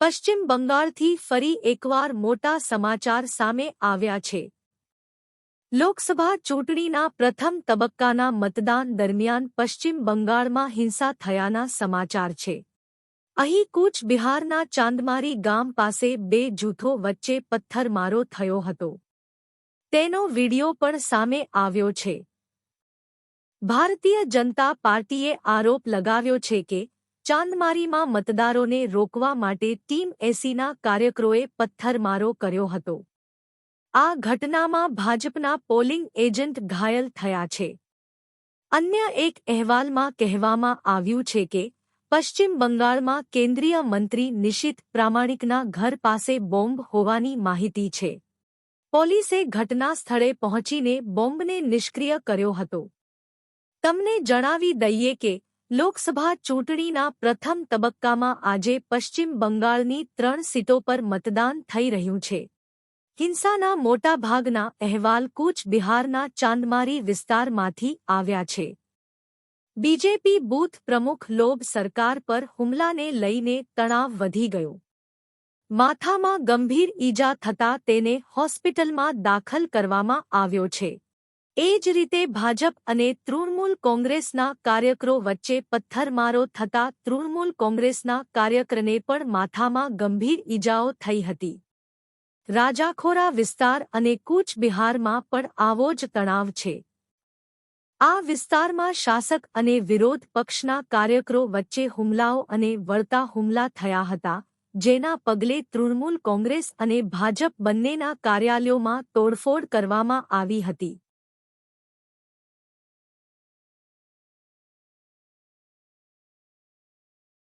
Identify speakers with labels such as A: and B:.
A: પશ્ચિમ બંગાળથી ફરી એકવાર મોટા સમાચાર સામે આવ્યા છે. લોકસભા ચૂંટણીના પ્રથમ તબક્કાના મતદાન દરમિયાન પશ્ચિમ બંગાળમાં હિંસા થયાના સમાચાર છે. અહીં કૂચ બિહારના ચાંદમારી ગામ પાસે બે જૂથો વચ્ચે પથ્થરમારો થયો હતો. તેનો વીડિયો પણ સામે આવ્યો છે. ભારતીય જનતા પાર્ટીએ આરોપ લગાવ્યો છે કે ચાંદમારીમાં મતદારોને રોકવા માટે ટીમ એસીના કાર્યકરોએ પથ્થરમારો કર્યો હતો. આ ઘટનામાં ભાજપના પોલિંગ એજન્ટ ઘાયલ થયા છે. અન્ય એક અહેવાલમાં કહેવામાં આવ્યું છે કે, પશ્ચિમ બંગાળમાં કેન્દ્રીય મંત્રી નિશિત પ્રામાણિકના ઘર પાસે બોમ્બ હોવાની માહિતી છે. પોલીસે ઘટના સ્થળે પહોંચીને બોમ્બને નિષ્ક્રિય કર્યો હતો. તમને જણાવી દઈએ કે લોકસભા ચૂંટણીના પ્રથમ તબક્કામાં આજે પશ્ચિમ બંગાળની ત્રણ સીટો પર મતદાન થઈ રહ્યું છે. હિંસાના મોટાભાગના અહેવાલ કૂચ બિહારના ચાંદમારી વિસ્તારમાંથી આવ્યા છે. બીજેપી બૂથ પ્રમુખ લોબ સરકાર પર હુમલાને લઈને તણાવ વધી ગયો. માથામાં ગંભીર ઈજા થતાં તેને હોસ્પિટલમાં દાખલ કરવામાં આવ્યો છે. એ જ રીતે ભાજપ અને તૃણમૂલ કોંગ્રેસના કાર્યકરો વચ્ચે પથ્થરમારો થતા તૃણમૂલ કોંગ્રેસના કાર્યકરને પણ માથામાં ગંભીર ઈજાઓ થઈ હતી. રાજાખોરા વિસ્તાર અને કૂચ બિહારમાં પણ આવો જ તણાવ છે. આ વિસ્તારમાં શાસક અને વિરોધ પક્ષના કાર્યકરો વચ્ચે હુમલાઓ અને વળતા હુમલા થયા હતા, જેના પગલે તૃણમૂલ કોંગ્રેસ અને ભાજપ બંનેના કાર્યાલયોમાં તોડફોડ કરવામાં આવી હતી.